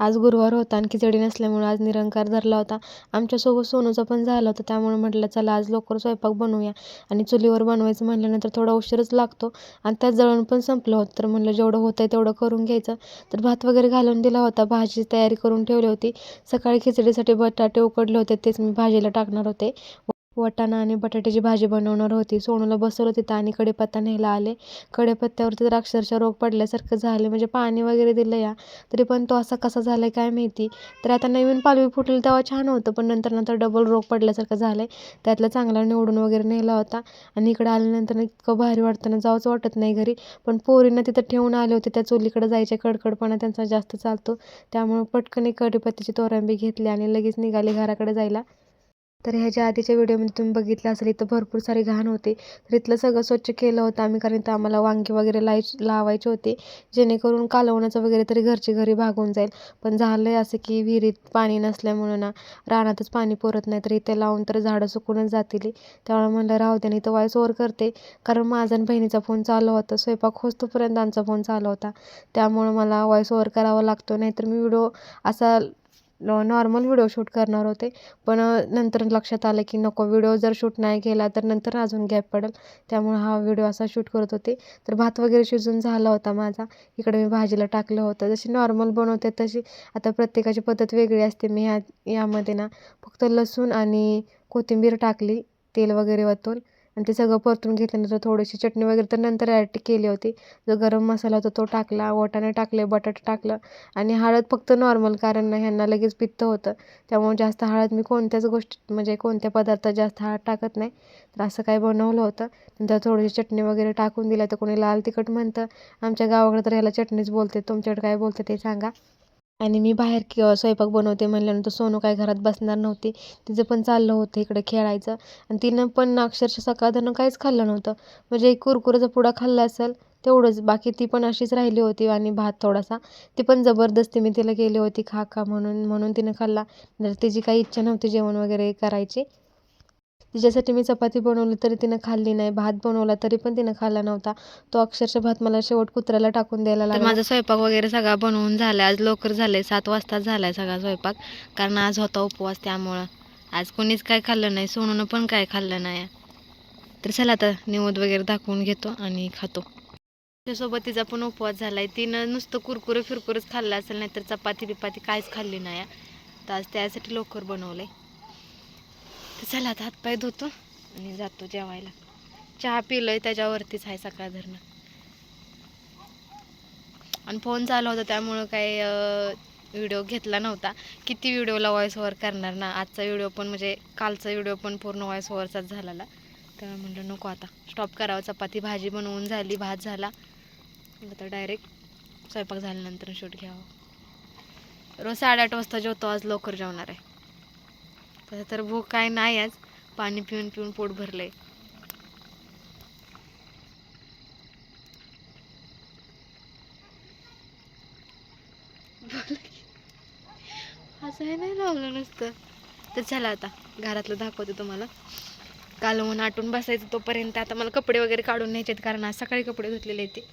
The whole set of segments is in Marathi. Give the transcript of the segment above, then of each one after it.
आज गुरुवार होता आणि खिचडी नसल्यामुळे आज निरंकार धरला होता. आमच्यासोबत सोनूचा पण झाला होता त्यामुळे म्हटलं चला आज लवकर स्वयंपाक बनवूया. आणि चुलीवर बनवायचं म्हटल्यानंतर थोडा उशीरच लागतो आणि त्यात जळण पण संपलं होतं. तर म्हटलं जेवढं होतं आहे तेवढं करून घ्यायचं. तर भात वगैरे घालून दिला होता भाजी तयारी करून ठेवली होती. सकाळी खिचडीसाठी बटाटे उकडले होते तेच मी भाजीला टाकणार होते. वाटाणा आणि बटाट्याची भाजी बनवणार होती. सोनूला बसवलं तिथं आणि कढीपत्ता न्यायला आले. कढीपत्त्यावरती तर अक्षरशः रोग पडल्यासारखं झाले. म्हणजे पाणी वगैरे दिलं या. तरी पण तो असा कसा झाला आहे काय माहिती. तर आता नवीन पालवी फुटली तेव्हा छान होतं पण नंतर नंतर डबल रोग पडल्यासारखं झालं आहे त्यातला चांगला निवडून वगैरे नेला होता. आणि इकडं आल्यानंतर इतकं भारी वाटतं ना वाटत नाही घरी. पण पोरींना तिथं ठेवून आले होते त्या चुलीकडे जायच्या कडकडपणा त्यांचा जास्त चालतो. त्यामुळे पटकन एक कढीपत्त्याची तोरांबी घेतली आणि लगेच निघाले घराकडे जायला. तर ह्याच्या आधीच्या व्हिडिओमध्ये तुम्ही बघितलं असेल इथं भरपूर सारी घाण होते. तर इथलं सगळं स्वच्छ केलं होतं आम्ही कारण इथं आम्हाला वांगी वगैरे लाय लावायचे होते. जेणेकरून कालवण्याचं वगैरे तरी घरची घरी भागून जाईल. पण झालं आहे असं की विहिरीत पाणी नसल्यामुळं ना रानातच पाणी पुरत नाही. तर इथे लावून तर झाडं सुकूनच जातील. त्यामुळे म्हणलं राहू दे इथं वॉईस ओव्हर करते. कारण माझा आणि बहिणीचा फोन चालू होता. स्वयंपाक होस्तोपर्यंत आमचा फोन चालू होता. त्यामुळं मला वॉईस ओव्हर करावा लागतो. नाहीतर मी व्हिडिओ असा नॉर्मल व्हिडिओ शूट करणार होते. पण नंतर लक्षात आलं की नको व्हिडिओ जर शूट नाही केला तर नंतर अजून गॅप पडेल. त्यामुळे हा व्हिडिओ असा शूट करत होते. तर भात वगैरे शिजून झाला होता माझा. इकडे मी भाजीला टाकलं होतं. जशी नॉर्मल बनवते तशी आता प्रत्येकाची पद्धत वेगळी असते. मी ह्या यामध्ये ना फक्त लसूण आणि कोथिंबीर टाकली तेल वगैरे वतून आणि ते सगळं परतून घेतल्यानंतर थोडीशी चटणी वगैरे तर नंतर ॲड केली होती. जो गरम मसाला होता तो टाकला वाटाणे टाकले बटाट टाकलं आणि हळद फक्त नॉर्मल कारण ह्यांना लगेच पित्त होतं. त्यामुळे जास्त हळद मी कोणत्याच गोष्टी म्हणजे कोणत्या पदार्थात जास्त हळद टाकत नाही. तर असं काय बनवलं होतं. नंतर थोडीशी चटणी वगैरे टाकून दिल्या तर कोणी लाल तिखट म्हणतं आमच्या गावाकडे तर ह्याला चटणीच बोलते तुमच्याकडे काय बोलते ते सांगा. आणि मी बाहेर की स्वयंपाक बनवते म्हणल्यानंतर सोनू काय घरात बसणार नव्हती. तिचं पण चाललं होतं इकडे खेळायचं. आणि तिनं पण अक्षरशः सकाळधनं काहीच खाल्लं नव्हतं. म्हणजे एक कुरकुऱ्याचा पुडा खाल्ला असेल तेवढंच. बाकी ती पण अशीच राहिली होती आणि भात थोडासा. ती पण जबरदस्ती मी तिला केली होती खा खा म्हणून म्हणून तिनं खाल्ला. तर तिची काही इच्छा नव्हती जेवण वगैरे करायची तिच्यासाठी मी चपाती बनवली तरी तिनं खाल्ली नाही भात बनवला तरी पण तिनं खाल्ला नव्हता. तो अक्षरशः भात मला शेवट कुत्र्याला टाकून द्यायला लागला. माझा स्वयंपाक वगैरे सगळा बनवून झाला. आज लवकर झालंय सात वाजता झालाय सगळा स्वयंपाक. कारण आज होता उपवास त्यामुळं. आज कोणीच काय खाल्लं नाही सोनूनं पण काय खाल्लं नाही. तर चला आता निवद वगैरे दाखवून घेतो आणि खातो. त्यासोबत तिचा पण उपवास झालाय. तिनं नुसतं कुरकुरे फिरकुरेच खाल्लं असेल नाही तर चपाती बिपाती काहीच खाल्ली नाही. तर आज त्यासाठी लवकर बनवलंय. तर चला आता हातपाय धुतो आणि जातो जेवायला. चहा पिलोय त्याच्यावरतीच आहे सकाळ धरणं. आणि फोन चालू होता त्यामुळं काय व्हिडिओ घेतला नव्हता. किती व्हिडिओला व्हॉइस ओव्हर करणार ना? आजचा व्हिडिओ पण म्हणजे कालचा व्हिडिओ पण पूर्ण व्हॉइस ओव्हरचाच झालेला. त्यामुळे म्हटलं नको आता. स्टॉप करावं. चपाती भाजी बनवून झाली भात झाला. आता डायरेक्ट स्वयंपाक झाल्यानंतर शूट घ्यावं. रोज साडेआठ वाजता जेवतो आज लवकर जेवणार आहे. तसं तर भूक काय नाही आज. पाणी पिऊन पिऊन पोट भरलंय. असं हे नाही लावलं नसतं. तर चला आता घरातलं दाखवते तुम्हाला. कालवून आटून बसायचं तोपर्यंत आता मला कपडे वगैरे काढून न्यायचे आहेत कारण आज सकाळी कपडे धुतलेले ते.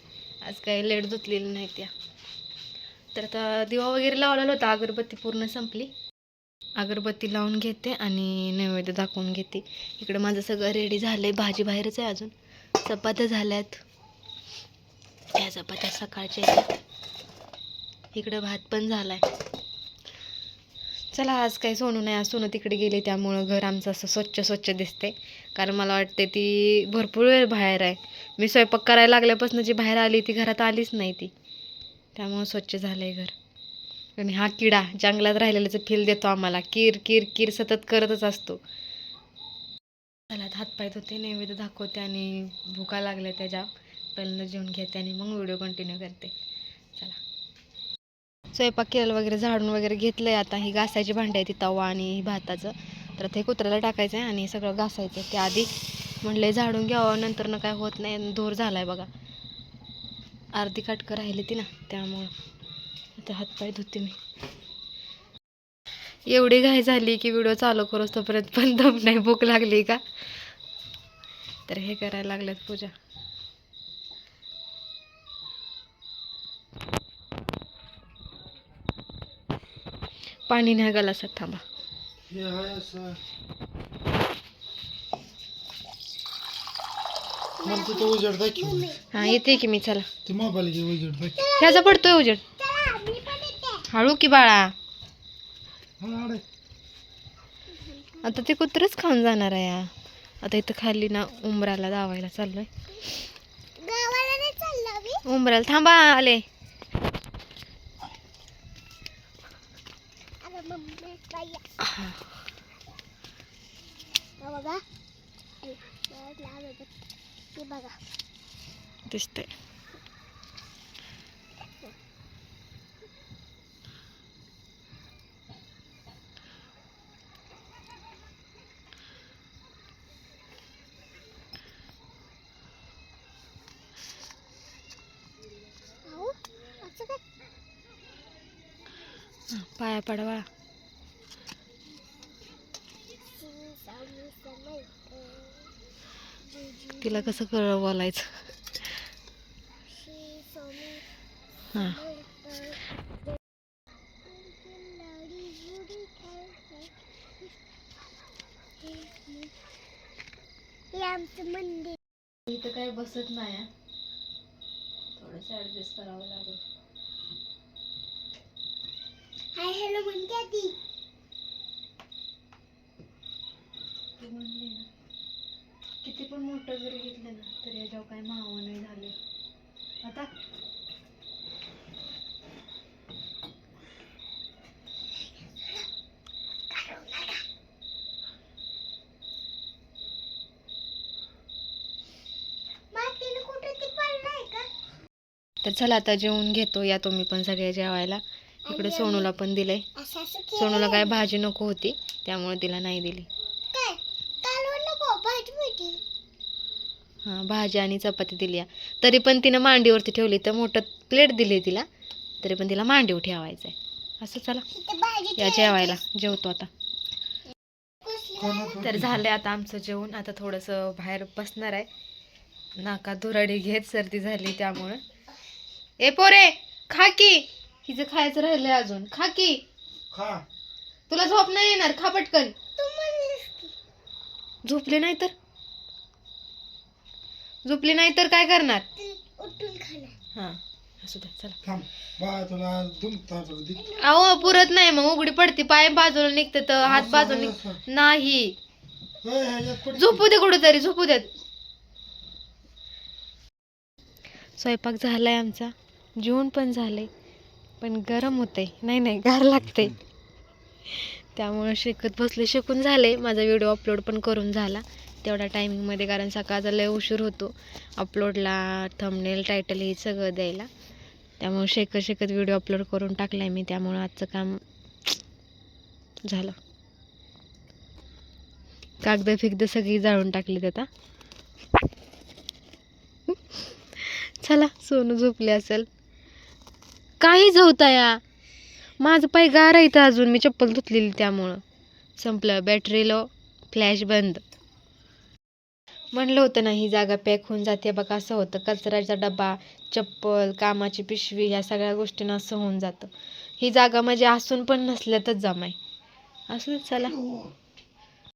आज काही लेट धुतलेले नाही त्या. तर आता दिवा वगैरे लावलेला होता अगरबत्ती पूर्ण संपली. अगरबत्ती लावून घेते आणि नैवेद्य दाखवून घेते. इकडं माझं सगळं रेडी झालं आहे भाजी बाहेरच आहे अजून. चपात्या झाल्यात. या चपात्या सकाळच्या इकडं भात पण झाला आहे चला आज काही सोनू नाही. आज सोनू तिकडे गेले त्यामुळं घर आमचं असं स्वच्छ स्वच्छ दिसते कारण मला वाटते ती भरपूर वेळ बाहेर आहे. मी स्वयंपाक करायला लागल्यापासून जी बाहेर आली ती घरात आलीच नाही ती. त्यामुळं स्वच्छ झालं आहे घर. आणि हा किडा जंगलात राहिलेल्याचं फील देतो आम्हाला. किर किर किर सतत करतच असतो. चला हातपाय धुते नैवेद्य दाखवते आणि भुका लागल्या त्याच्या. पहिल्यांदा जेवण घेते आणि मग व्हिडिओ कंटिन्यू करते. चला. स्वयंपाक केलेलं वगैरे झाडून वगैरे घेतलं आहे आता ही घासायची भांडी आहे ती तवा आणि भाताचं. तर ते कुत्र्याला टाकायचं आहे आणि सगळं घासायचं ते आधी म्हटलं झाडून घ्यावं नंतर ना काय होत नाही. धूर झाला आहे बघा. अर्धी काटकं राहिली ती ना त्यामुळं. आता हातपाय धुते मी. एवढी घाई झाली की व्हिडिओ चालू करूस तोपर्यंत पण दम नाही भूक लागली का? तर हे करायला लागल्यात पूजा. पाणी नाही गलासात थांबा. हे हा येते की मी चला. ह्याचा पडतोय उजेड. हळू की बाळा? हा आता ते कुत्रच खाऊन जाणार आहे या. आता इथं खाली ना उंबराला दावायला चाललोय. उंबराला थांबा आले. दिसतंय हा, पाया पडा बाळा तिला कसं कळ बोलायचं? हा. इथं काही बसत नाही हा. थोडंसं ऍडजस्ट करावं लागेल. हाय हॅलो म्हणते ती ती म्हणली ना किती पण मोठं जरी घेतलं ना तरी याच्यावर काही मावा नाही झाले. आता? तर चला आता जेवून घेतो या तुम्ही पण सगळे जेवायला. इकडे सोनूला पण दिलंय. सोनूला काय भाजी नको होती त्यामुळे तिला नाही दिली. हां भाजी आणि चपाती दिली. तरी पण तिनं मांडीवरती ठेवली तर मोठं प्लेट दिली तिला तरी पण तिला मांडीवर ठेवायचं आहे असं चला या जेवायला जेवतो आता. तर झालं आता आमचं जेवण आता थोडंसं बाहेर बसणार आहे. नाका धुराडी घेत सर्दी झाली त्यामुळं. ए पोरे खा की. हिचं खायचं राहिलंय अजून. खा की. खा. तुला झोप नाही येणार खा पटकन. झोपले नाही तर? झोपली नाही तर काय करणार? ती उठून खाणार हां असू द्या चला. थांब. बा तुला दुमता तुला दे. अहो पुरत नाही मग उघडी पडते. पाय बाजूला निघते तर हात बाजूला आहे, निघ असं. नाही. पड. झोपू दे कुठेतरी झोपू देत. स्वयंपाक झालाय आमचा. जेवण पण झालंय. पण गरम होते नाही नाही गार लागते त्यामुळे शिकत बसले शिकून झाले. माझा व्हिडिओ अपलोड पण करून झाला. तेवढ्या टायमिंगमध्ये कारण सकाळचा लय उशीर होतो. अपलोडला थंबनेल टायटल हे सगळं द्यायला. त्यामुळे शेकत शेकत व्हिडिओ अपलोड करून टाकलाय मी. त्यामुळं आजचं काम झालं. कागद फिगद सगळी जाळून टाकलीत आता. चला सोनू झोपले असेल. काहीच होता या. माझं पाय गार आहे इथं अजून. मी चप्पल धुतलेली त्यामुळं. संपलं. बॅटरी लो फ्लॅश बंद. म्हणलं होतं ना ही जागा पॅक होऊन जाते. बघा असं होतं. कचऱ्याचा डबा चप्पल कामाची पिशवी ह्या सगळ्या गोष्टींना असं होऊन जातं. ही जागा म्हणजे असून पण नसल्यातच जमाय. असलं चला.